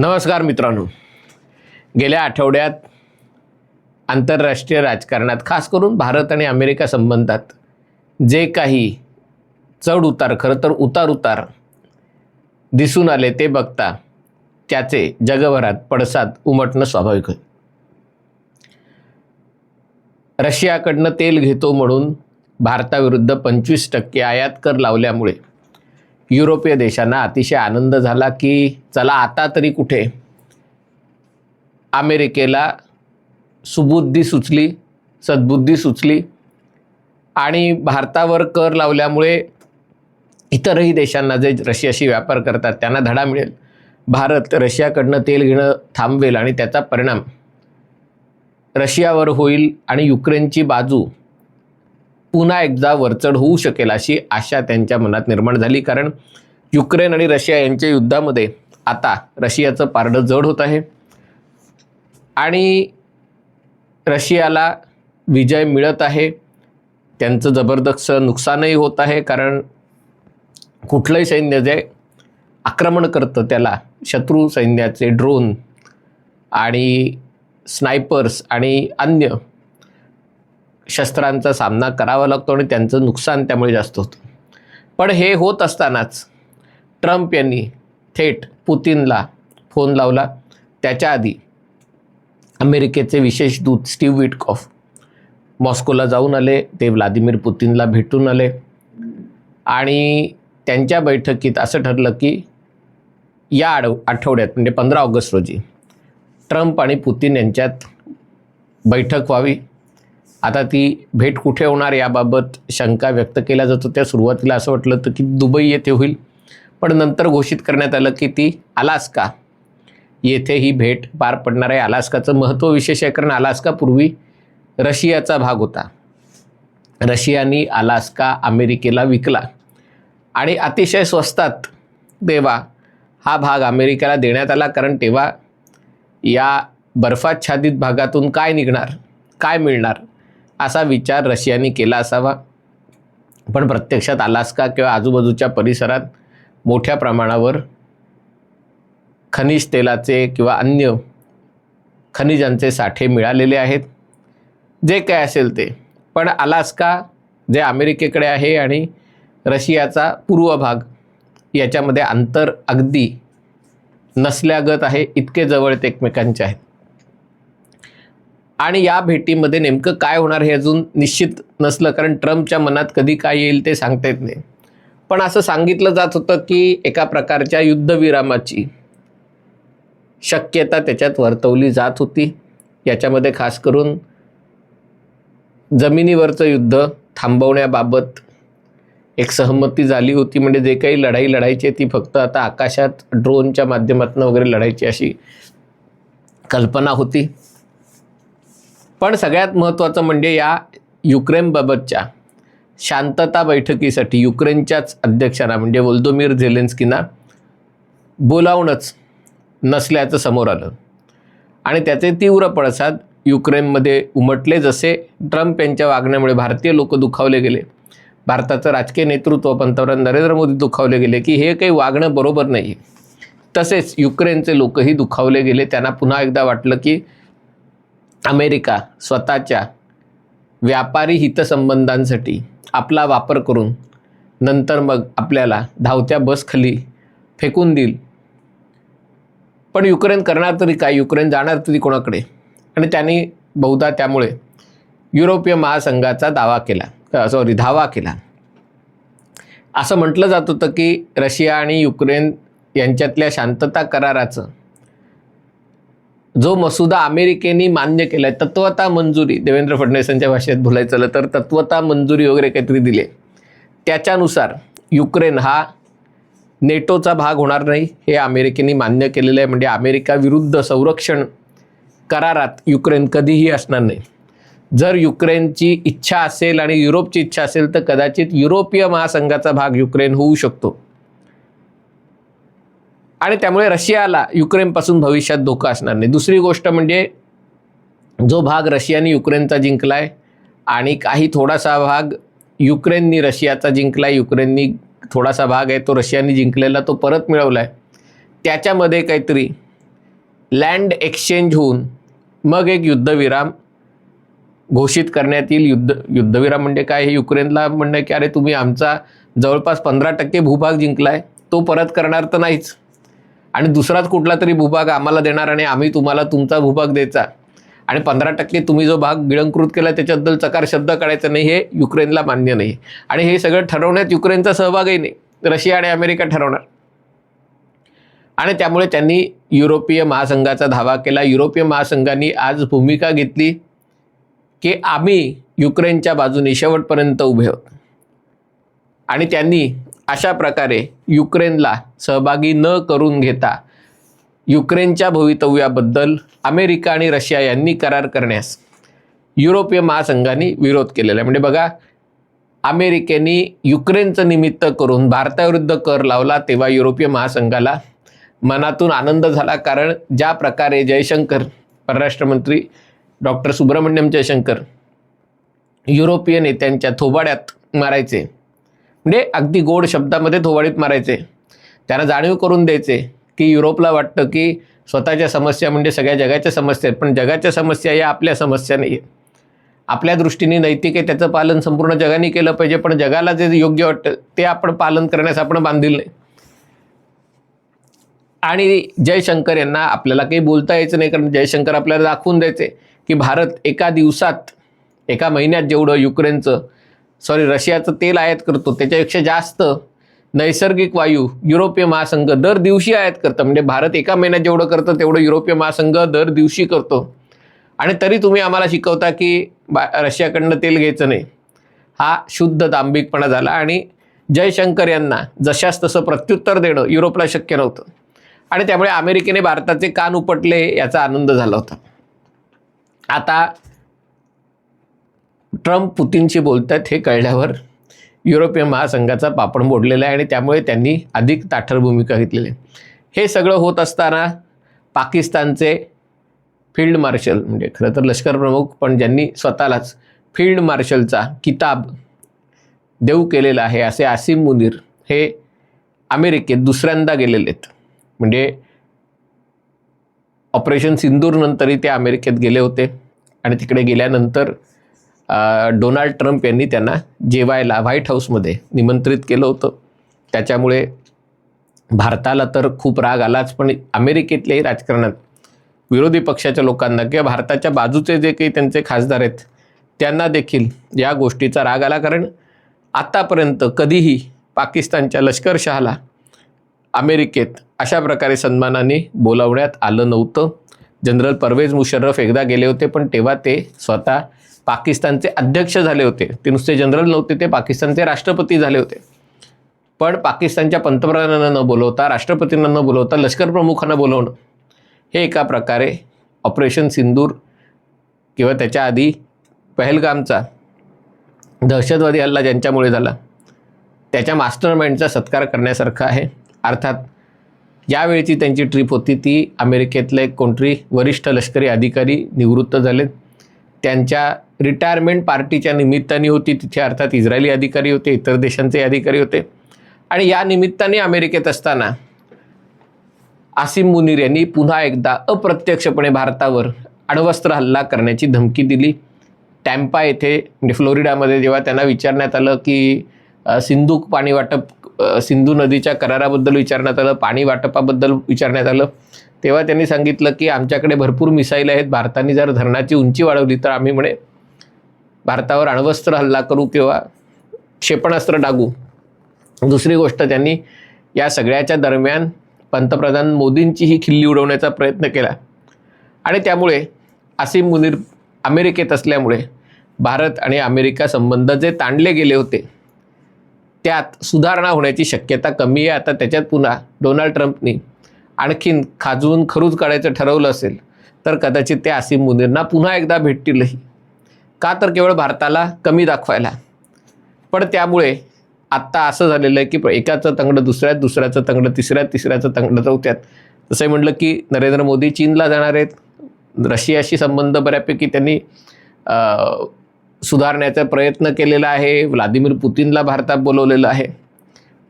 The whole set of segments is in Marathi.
नमस्कार मित्रांनो. गेल्या आठवड्यात आंतरराष्ट्रीय राजकारणात खास करून भारत आणि अमेरिका संबंधात जे काही चढ उतार खरं तर उतार उतार दिसून आले ते बघता त्याचे जगभरात पडसाद उमटणं स्वाभाविक होईल रशियाकडनं तेल घेतो म्हणून भारताविरुद्ध पंचवीस टक्के आयात कर लावल्यामुळे युरोपीय देशांना अतिशय आनंद झाला की चला आता तरी कुठे अमेरिकेला सुबुद्धी सुचली सद्बुद्धी सुचली आणि भारतावर कर लावल्यामुळे इतरही देशांना जे रशियाशी व्यापार करतात त्यांना धडा मिळेल. भारत रशियाकडनं तेल घेणं थांबवेल आणि त्याचा परिणाम रशियावर होईल आणि युक्रेनची बाजू पुन्हा एकदा वरचढ होऊ शकेल अशी आशा त्यांच्या मनात निर्माण झाली. कारण युक्रेन आणि रशिया यांच्या युद्धामध्ये आता रशियाचं पारडं जड होत आहे. आणि रशियाला विजय मिळत आहे. त्यांचं जबरदस्त नुकसानही होत आहे. कारण कुठलंही सैन्य जे आक्रमण करतं त्याला शत्रू सैन्याचे ड्रोन आणि स्नायपर्स आणि अन्य शस्त्रांचा सामना करावा लागतो आणि त्यांचं नुकसान त्यामुळे जास्त होतं. पण हे होत असतानाच ट्रम्प यांनी थेट पुतीनला फोन लावला. त्याच्या आधी अमेरिकेचे विशेष दूत स्टीव विटकॉफ मॉस्कोला जाऊन आले ते व्लादिमीर पुतीनला भेटून आले. आणि त्यांच्या बैठकीत असं ठरलं की या आड आठवड्यात म्हणजे पंधरा ऑगस्ट रोजी ट्रम्प आणि पुतीन यांच्यात बैठक व्हावी. आता ती भेट कुठे होणार याबाबत शंका व्यक्त केल्या जात. होत्या सुरुवातीला असं वाटलं होतं की दुबई येथे होईल. पण नंतर घोषित करण्यात आलं की ती अलास्का. येथे ही भेट पार पडणार आहे. अलास्काचं महत्त्व विशेष आहे कारण अलास्का पूर्वी रशियाचा भाग होता. रशियाने अलास्का अमेरिकेला विकला. आणि अतिशय स्वस्तात तेव्हा हा भाग अमेरिकेला देण्यात आला कारण तेव्हा या बर्फाच्छादित भागातून काय निघणार? काय मिळणार? असा विचार रशियाने केला असावा. पण प्रत्यक्षात अलास्का किंवा आजूबाजूच्या परिसरात मोठ्या प्रमाणावर खनिज तेलाचे किंवा अन्य खनिजांचे साठे मिळालेले आहेत. जे काय असेल ते. पण अलास्का जे अमेरिकेकडे आहे आणि रशियाचा पूर्व भाग याच्यामध्ये अंतर अगदी नसल्यागत आहे. इतके जवळ ते एकमेकांचे आहेत. आणि या भेटीमध्ये नेमकं काय होणार हे अजून निश्चित नसलं कारण ट्रम्पच्या मनात कधी काय येईल ते सांगता येत नाही. पण असं सांगितलं जात होतं की एका प्रकारच्या युद्धविरामाची शक्यता त्याच्यात वर्तवली जात होती. याच्यामध्ये खास करून जमिनीवरचं युद्ध थांबवण्याबाबत एक सहमती झाली होती म्हणजे जे काही लढाई लढायची ती फक्त आता आकाशात ड्रोनच्या माध्यमातून वगैरे लढायची अशी कल्पना होती. पण सगळ्यात महत्त्वाचं म्हणजे या युक्रेनबाबतच्या शांतता बैठकीसाठी युक्रेनच्याच अध्यक्षांना म्हणजे वोल्दोमीर झेलेन्स्कींना बोलावणंच नसल्याचं समोर आलं. आणि त्याचे तीव्र पडसाद युक्रेनमध्ये उमटले जसे ट्रम्प यांच्या वागण्यामुळे भारतीय लोक दुखावले गेले. भारताचं राजकीय नेतृत्व पंतप्रधान नरेंद्र मोदी दुखावले गेले की हे काही वागणं बरोबर नाही तसेच युक्रेनचे लोकही दुखावले गेले. त्यांना पुन्हा एकदा वाटलं की अमेरिका स्वतःच्या व्यापारी हितसंबंधांसाठी आपला वापर करून नंतर मग आपल्याला धावत्या बसखाली फेकून देईल. पण युक्रेन करणार तरी काय? युक्रेन जाणार तरी कोणाकडे? आणि त्यांनी बहुधा त्यामुळे युरोपीय महासंघाचा दावा केला. सॉरी धावा केला. असं म्हटलं जात होतं की रशिया आणि युक्रेन यांच्यातल्या शांतता कराराचं जो मसुदा अमेरिकेने मान्य केला आहे तत्वता मंजुरी देवेंद्र फडणवीसांच्या भाषेत बोलायचं झालं तर तत्वता मंजुरी वगैरे काहीतरी दिले. त्याच्यानुसार युक्रेन हा नेटोचा भाग होणार नाही हे अमेरिकेने मान्य केलेलं आहे. म्हणजे अमेरिका विरुद्ध संरक्षण करारात युक्रेन कधीही असणार नाही. जर युक्रेनची इच्छा असेल आणि युरोपची इच्छा असेल तर कदाचित युरोपीय महासंघाचा भाग युक्रेन होऊ शकतो. आणि त्यामुळे रशियाला युक्रेनपासून भविष्यात धोका असणार नाही. दुसरी गोष्ट म्हणजे जो भाग रशियाने युक्रेनचा जिंकला आहे आणि काही थोडासा भाग युक्रेननी रशियाचा जिंकलाय युक्रेननी थोडासा भाग आहे तो रशियाने जिंकलेला तो परत मिळवला आहे त्याच्यामध्ये काहीतरी लँड एक्सचेंज होऊन मग एक युद्धविराम घोषित करण्यात येईल. युद्ध युद्धविराम म्हणजे काय? हे युक्रेनला म्हणणं की अरे तुम्ही आमचा जवळपास पंधरा टक्के भूभाग जिंकला आहे तो परत करणार तर नाहीच. आणि दुसराच कुठला तरी भूभाग आम्हाला देणार आणि आम्ही तुम्हाला तुमचा भूभाग द्यायचा. आणि पंधरा टक्के तुम्ही जो भाग गिळंकृत केला त्याच्याबद्दल चकार शब्द काढायचा नाही हे युक्रेनला मान्य नाही. आणि हे सगळं ठरवण्यात युक्रेनचा सहभागही नाही. रशिया आणि अमेरिका ठरवणार. आणि त्यामुळे त्यांनी युरोपीय महासंघाचा धावा केला. युरोपीय महासंघाने आज भूमिका घेतली की आम्ही युक्रेनच्या बाजूने शेवटपर्यंत उभे आहोत. आणि त्यांनी अशा प्रकारे युक्रेनला सहभागी न करून घेता युक्रेनच्या भवितव्याबद्दल अमेरिका आणि रशिया यांनी करार करण्यास युरोपीय महासंघाने विरोध केलेला आहे. म्हणजे बघा अमेरिकेने युक्रेनचं निमित्त करून भारताविरुद्ध कर लावला तेव्हा युरोपीय महासंघाला मनातून आनंद झाला. कारण ज्या प्रकारे जयशंकर परराष्ट्रमंत्री डॉक्टर सुब्रमण्यम जयशंकर युरोपीय नेत्यांच्या थोबाड्यात मारायचे म्हणजे अगदी गोड शब्दामध्ये थोबाडीत मारायचे. त्यांना जाणीव करून द्यायचे की युरोपला वाटतं की स्वतःच्या समस्या म्हणजे सगळ्या जगाच्या समस्या आहेत पण जगाच्या समस्या या आपल्या समस्या नाही आहेत आपल्या दृष्टीने नैतिक आहे त्याचं पालन संपूर्ण जगाने केलं पाहिजे पण जगाला जे योग्य वाटतं ते आपण पालन करण्यास आपण बांधील नाही. आणि जयशंकर यांना आपल्याला काही बोलता यायचं नाही कारण जयशंकर आपल्याला दाखवून द्यायचे की भारत एका दिवसात एका महिन्यात जेवढं युक्रेनचं सॉरी रशियाचं तेल आयात करतो. त्याच्यापेक्षा जास्त नैसर्गिक वायू युरोपीय महासंघ दर दिवशी आयात करतं. म्हणजे भारत एका महिन्यात जेवढं करतं तेवढं युरोपीय महासंघ दर दिवशी करतो. आणि तरी तुम्ही आम्हाला शिकवता की बा रशियाकडनं तेल घ्यायचं नाही. हा शुद्ध दांभिकपणा झाला आणि जयशंकर यांना जशास तसं प्रत्युत्तर देणं युरोपला शक्य नव्हतं. आणि त्यामुळे अमेरिकेने भारताचे कान उपटले याचा आनंद झाला होता. आता ट्रम्प पुतीनशी बोलत आहेत हे कळल्यावर युरोपियन महासंघाचा पापड मोडलेला आहे आणि त्यामुळे त्यांनी अधिक ताठर भूमिका घेतलेली आहे. हे सगळं होत असताना पाकिस्तानचे फील्ड मार्शल म्हणजे खरं तर लष्कर प्रमुख पण ज्यांनी स्वतःलाच फील्ड मार्शलचा किताब देऊ केलेला आहे असे आसिम मुनीर हे अमेरिकेत दुसऱ्यांदा गेलेले आहेत. म्हणजे ऑपरेशन सिंदूरनंतरही ते अमेरिकेत गेले होते आणि तिकडे गेल्यानंतर डोनाल्ड ट्रम्प यांनी त्यांना जेवायला व्हाईट हाऊसमध्ये निमंत्रित केलं होतं. त्याच्यामुळे भारताला तर खूप राग आलाच पण अमेरिकेतल्याही राजकारणात विरोधी पक्षाच्या लोकांना किंवा भारताच्या बाजूचे जे काही त्यांचे खासदार आहेत त्यांना देखील या गोष्टीचा राग आला. कारण आत्तापर्यंत कधीही पाकिस्तानच्या लष्करशहाला अमेरिकेत अशा प्रकारे सन्मानाने बोलावण्यात आलं नव्हतं. जनरल परवेज मुशर्रफ एकदा गेले होते पण तेव्हा ते स्वतः पाकिस्तानचे अध्यक्ष झाले होते. ते नुसते जनरल नव्हते ते पाकिस्तानचे राष्ट्रपती झाले होते. पण पाकिस्तानच्या पंतप्रधानांना न बोलवता राष्ट्रपतींना न बोलवता लष्कर प्रमुखांना बोलवणं हे एका प्रकारे ऑपरेशन सिंदूर किंवा त्याच्या आधी पहलगामचा दहशतवादी हल्ला ज्यांच्यामुळे झाला त्याच्या मास्टर माइंडचा सत्कार करण्यासारखा आहे. अर्थात यावेळची त्यांची ट्रिप होती ती अमेरिकेतले एक कोणतरी वरिष्ठ लष्करी अधिकारी निवृत्त झालेत. त्यांच्या रिटायरमेंट पार्टीच्या निमित्ताने होती. तिथे अर्थात इस्रायली अधिकारी होते इतर देशांचे अधिकारी होते. आणि या निमित्ताने अमेरिकेत असताना आसिम मुनीर यांनी पुन्हा एकदा अप्रत्यक्षपणे भारतावर अण्वस्त्र हल्ला करण्याची धमकी दिली. टॅम्पा येथे म्हणजे फ्लोरिडामध्ये जेव्हा त्यांना विचारण्यात आलं की सिंधू पाणी वाटप सिंधू नदीच्या कराराबद्दल विचारण्यात आलं पाणी वाटपाबद्दल विचारण्यात आलं तेव्हा त्यांनी सांगितलं की आमच्याकडे भरपूर मिसाईल आहेत. भारताने जर धरणाची उंची वाढवली तर आम्ही म्हणे भारतावर अण्वस्त्र हल्ला करू किंवा क्षेपणास्त्र डागू. दुसरी गोष्ट त्यांनी या सगळ्याच्या दरम्यान पंतप्रधान मोदींची ही खिल्ली उडवण्याचा प्रयत्न केला. आणि त्यामुळे आसिम मुनीर अमेरिकेत असल्यामुळे भारत आणि अमेरिका संबंध जे ताणले गेले होते त्यात सुधारणा होण्याची शक्यता कमी आहे. आता त्याच्यात पुन्हा डोनाल्ड ट्रम्पनी आणखीन खाजवून खरूज काढायचं ठरवलं असेल तर कदाचित ते आसिम मुनीरना पुन्हा एकदा भेटतीलही. का तर केवळ भारताला कमी दाखवायला. पण त्यामुळे आत्ता असं झालेलं आहे की एकाचं तंगडं दुसऱ्यात दुसऱ्याचं तंगडं तिसऱ्यात तिसऱ्याचं तंगडं चौथ्यात. जसं म्हटलं की नरेंद्र मोदी चीनला जाणार आहेत. रशियाशी संबंध बऱ्यापैकी त्यांनी सुधारण्याचा प्रयत्न केलेला आहे. व्लादिमीर पुतीनला भारतात बोलवलेलं आहे.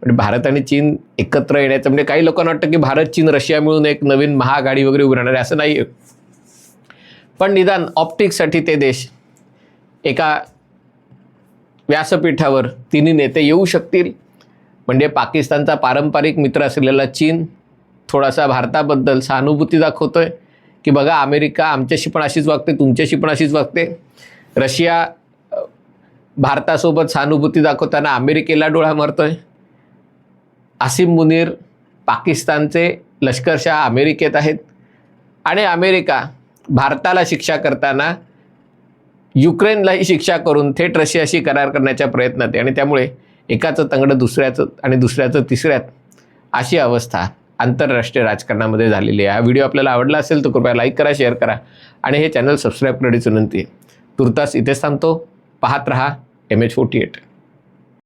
म्हणजे भारत आणि चीन एकत्र येण्याचं म्हणजे काही लोकांना वाटतं की भारत चीन रशिया मिळून एक नवीन महाआघाडी वगैरे उभी राहणार आहे असं नाही आहे पण निदान ऑप्टिक्ससाठी ते देश एका व्यासपीठावर तिन्ही नेते येऊ शकतील. म्हणजे पाकिस्तानचा पारंपरिक मित्र असलेला चीन थोडासा भारताबद्दल सहानुभूती दाखवतोय की बघा अमेरिका आमच्याशी पण अशीच वागते तुमच्याशी पण अशीच वागते. रशिया भारतासोबत सहानुभूती दाखवताना अमेरिकेला डोळा मारतोय. आसिम मुनीर पाकिस्तानचे लष्करशाह अमेरिकेत आहेत. आणि अमेरिका भारताला शिक्षा करताना युक्रेनलाही शिक्षा करून थेट रशियाशी करार करण्याच्या प्रयत्नात आहे. आणि त्यामुळे एकाचं तंगडं दुसऱ्याचं आणि दुसऱ्याचं तिसऱ्यात अशी अवस्था आंतरराष्ट्रीय राजकारणामध्ये झालेली आहे. हा व्हिडिओ आपल्याला आवडला असेल तर कृपया लाईक करा शेअर करा आणि हे चॅनल सबस्क्राईब करण्याची विनंती आहे. तुर्तास इथेच थांबतो. पाहत रहा एम एच फोर्टी एट